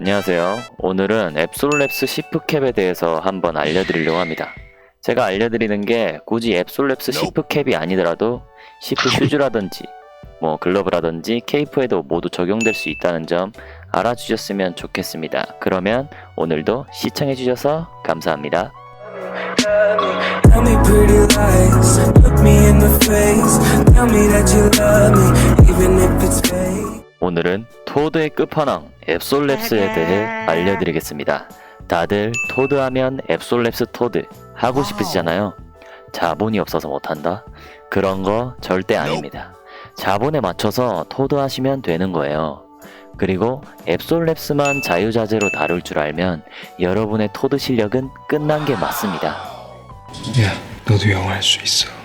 안녕하세요. 오늘은 앱솔랩스 시프캡에 대해서 한번 알려드리려고 합니다. 제가 알려드리는 게 굳이 앱솔랩스 시프캡이 아니더라도 시프 슈즈라든지 뭐 글러브라든지 케이프에도 모두 적용될 수 있다는 점 알아주셨으면 좋겠습니다. 그러면 오늘도 시청해주셔서 감사합니다. Tell me pretty lies, look me in the face. Tell me that you love me, even if it's fake. 오늘은 토드의 끝판왕 앱솔랩스에 대해 알려드리겠습니다. 다들 토드 하면 앱솔랩스 토드 하고 싶으시잖아요. 자본이 없어서 못한다? 그런 거 절대 아닙니다. 자본에 맞춰서 토드 하시면 되는 거예요. 그리고 앱솔랩스만 자유자재로 다룰 줄 알면 여러분의 토드 실력은 끝난 게 맞습니다. 야, 너도 영어 할 수 있어.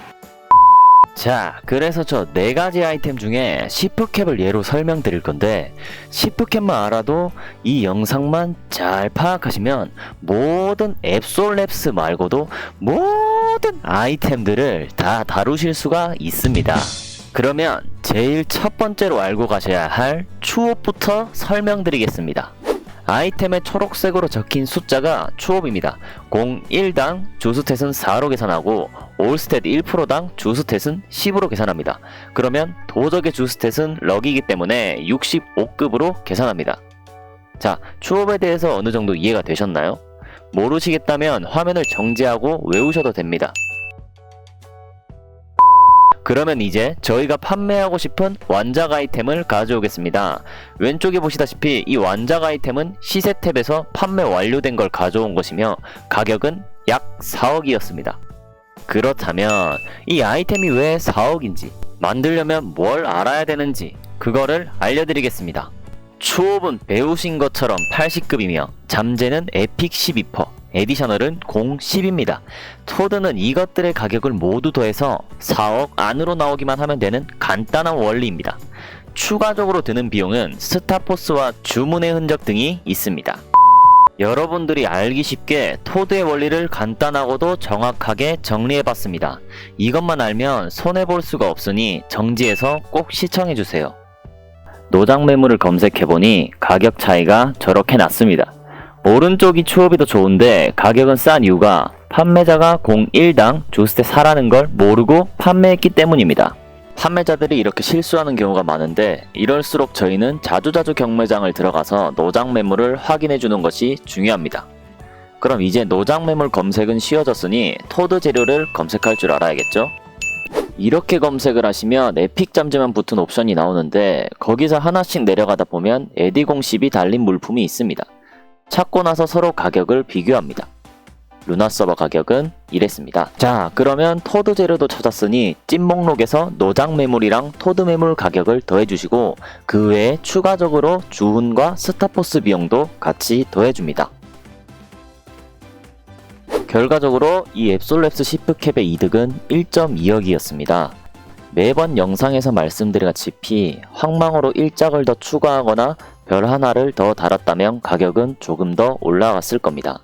자, 그래서 저 네 가지 아이템 중에 시프캡을 예로 설명드릴 건데 시프캡만 알아도 이 영상만 잘 파악하시면 모든 앱솔랩스 말고도 모든 아이템들을 다 다루실 수가 있습니다. 그러면 제일 첫 번째로 알고 가셔야 할 추업부터 설명드리겠습니다. 아이템의 초록색으로 적힌 숫자가 추업입니다. 01당 주스탯은 4로 계산하고 올스탯 1%당 주스탯은 10으로 계산합니다. 그러면 도적의 주스탯은 럭이기 때문에 65급으로 계산합니다. 자, 추업에 대해서 어느 정도 이해가 되셨나요? 모르시겠다면 화면을 정지하고 외우셔도 됩니다. 그러면 이제 저희가 판매하고 싶은 완작 아이템을 가져오겠습니다. 왼쪽에 보시다시피 이 완작 아이템은 시세 탭에서 판매 완료된 걸 가져온 것이며 가격은 약 4억이었습니다. 그렇다면 이 아이템이 왜 4억인지 만들려면 뭘 알아야 되는지 그거를 알려드리겠습니다. 추업은 배우신 것처럼 80급이며 잠재는 에픽 12%, 에디셔널은 010입니다. 토드는 이것들의 가격을 모두 더해서 4억 안으로 나오기만 하면 되는 간단한 원리입니다. 추가적으로 드는 비용은 스타포스와 주문의 흔적 등이 있습니다. 여러분들이 알기 쉽게 토드의 원리를 간단하고도 정확하게 정리해봤습니다. 이것만 알면 손해볼 수가 없으니 정지해서 꼭 시청해주세요. 노장 매물을 검색해보니 가격 차이가 저렇게 났습니다. 오른쪽이 추업이 더 좋은데 가격은 싼 이유가 판매자가 01당 조스테 사라는 걸 모르고 판매했기 때문입니다. 판매자들이 이렇게 실수하는 경우가 많은데 이럴수록 저희는 자주자주 경매장을 들어가서 노장 매물을 확인해 주는 것이 중요합니다. 그럼 이제 노장 매물 검색은 쉬워졌으니 토드 재료를 검색할 줄 알아야겠죠? 이렇게 검색을 하시면 에픽 잠재만 붙은 옵션이 나오는데 거기서 하나씩 내려가다 보면 에디공10이 달린 물품이 있습니다. 찾고 나서 서로 가격을 비교합니다. 루나 서버 가격은 이랬습니다. 자, 그러면 토드 재료도 찾았으니 찐 목록에서 노장 매물이랑 토드 매물 가격을 더해주시고 그 외에 추가적으로 주훈과 스타포스 비용도 같이 더해줍니다. 결과적으로 이 앱솔랩스 시프캡의 이득은 1.2억이었습니다. 매번 영상에서 말씀드렸다시피 황망으로 일작을 더 추가하거나 별 하나를 더 달았다면 가격은 조금 더 올라갔을 겁니다.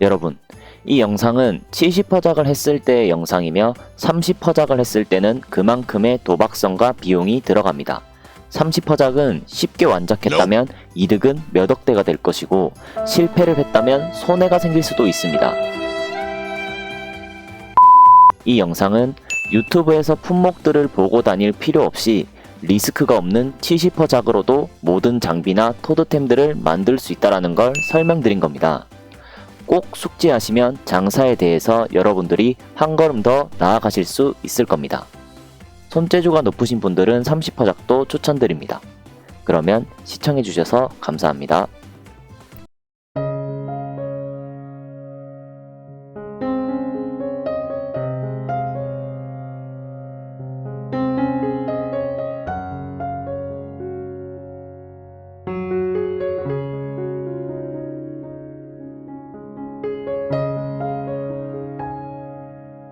여러분, 이 영상은 70퍼작을 했을 때의 영상이며 30퍼작을 했을 때는 그만큼의 도박성과 비용이 들어갑니다. 30퍼작은 쉽게 완작했다면 이득은 몇 억대가 될 것이고 실패를 했다면 손해가 생길 수도 있습니다. 이 영상은 유튜브에서 품목들을 보고 다닐 필요 없이 리스크가 없는 70퍼작으로도 모든 장비나 토드템들을 만들 수 있다는 걸 설명드린 겁니다. 꼭 숙지하시면 장사에 대해서 여러분들이 한 걸음 더 나아가실 수 있을 겁니다. 손재주가 높으신 분들은 30퍼작도 추천드립니다. 그러면 시청해주셔서 감사합니다.